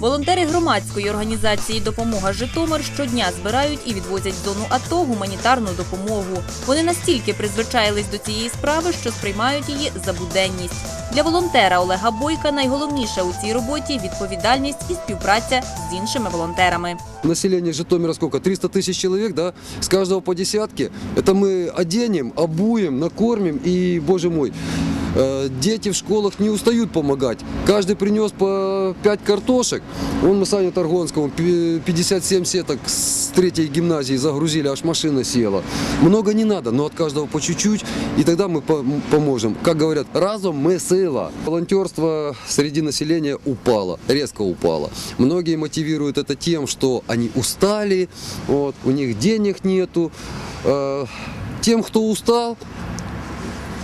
Волонтери громадської організації Допомога Житомир щодня збирають і відвозять в зону АТО гуманітарну допомогу. Вони настільки призвичаїлись до цієї справи, що сприймають її за буденність. Для волонтера Олега Бойка найголовніше у цій роботі відповідальність і співпраця з іншими волонтерами. Население Житомира сколько? 300 тысяч человек, да? С каждого по десятке. Это мы оденем, обуем, накормим и, боже мой, э, дети в школах не устают помогать. Каждый принес по 5 картошек. Вон мы Саню Таргонскому пи- 57 сеток с третьей гимназии загрузили, аж машина села. Много не надо, но от каждого по чуть-чуть, и тогда мы по- поможем. Как говорят, разом мы сила. Волонтерство среди населения упало, резко упало. Многие мотивируют это тем, что они устали, вот, у них денег нету. Э, Тем, кто устал,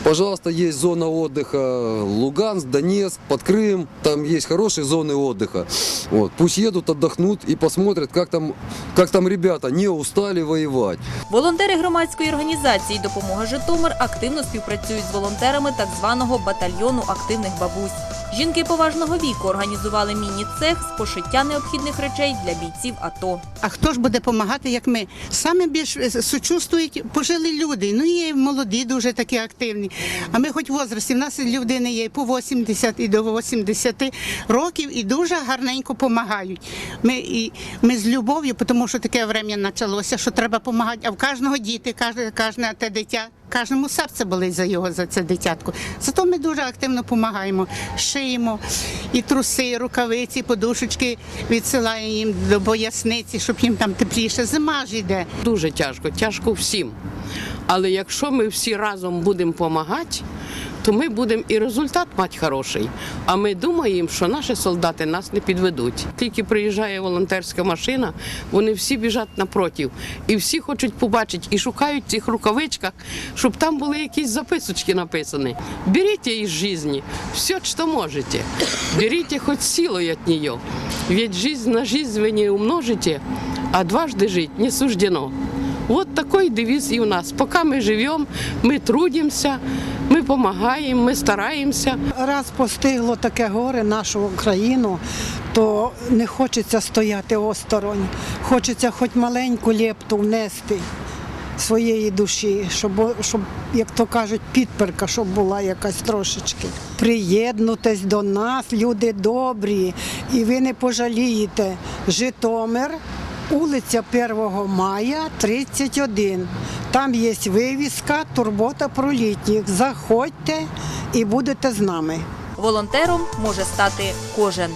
Пожалуйста, есть зона отдыха Луганск, Донецк, под Крым. Там есть хорошие зоны отдыха. Вот. Пусть едут, отдохнут и посмотрят, как там, как там ребята не устали воевать. Волонтери громадської організації Допомога Житомир активно співпрацюють з волонтерами так званого батальйону активних бабусь. Жінки поважного віку організували міні-цех з пошиття необхідних речей для бійців АТО. А хто ж буде допомагати, як ми? Саме більш е, сучувствують пожили люди. Ну є молоді, дуже такі активні. А ми хоч в возрасті, в нас людини є по 80 і до 80 років і дуже гарненько допомагають. Ми, і, ми з любов'ю, тому що таке время почалося, що треба допомагати. А в кожного діти, кожне, те дитя. Кожному серце болить за його за це дитятко. Зато ми дуже активно допомагаємо, шиємо і труси, і рукавиці, подушечки відсилаємо їм до боясниці, щоб їм там тепліше. Зима ж йде. Дуже тяжко, тяжко всім. Але якщо ми всі разом будемо допомагати, то ми будемо і результат мати хороший. А ми думаємо, що наші солдати нас не підведуть. Тільки приїжджає волонтерська машина, вони всі біжать напротив. І всі хочуть побачити і шукають в цих рукавичках, щоб там були якісь записочки написані. Беріть із житті все, що можете. Беріть хоч силою від неї. Ведь жизнь на жизнь ви не умножите, а дважды жить не суждено. Вот такой девиз и у нас. Пока мы живем, мы трудимся, мы помогаем, мы стараемся. Раз постигло таке горе нашу країну, то не хочеться стояти осторонь. Хочеться хоч маленьку лепту внести своєї душі, щоб, щоб, як то кажуть, підперка, щоб була якась трошечки. Приєднуйтесь до нас, люди добрі, і ви не пожалієте. Житомир, вулиця 1 мая, 31. Там є вивіска Турбота про літніх. Заходьте і будете з нами. Волонтером може стати кожен.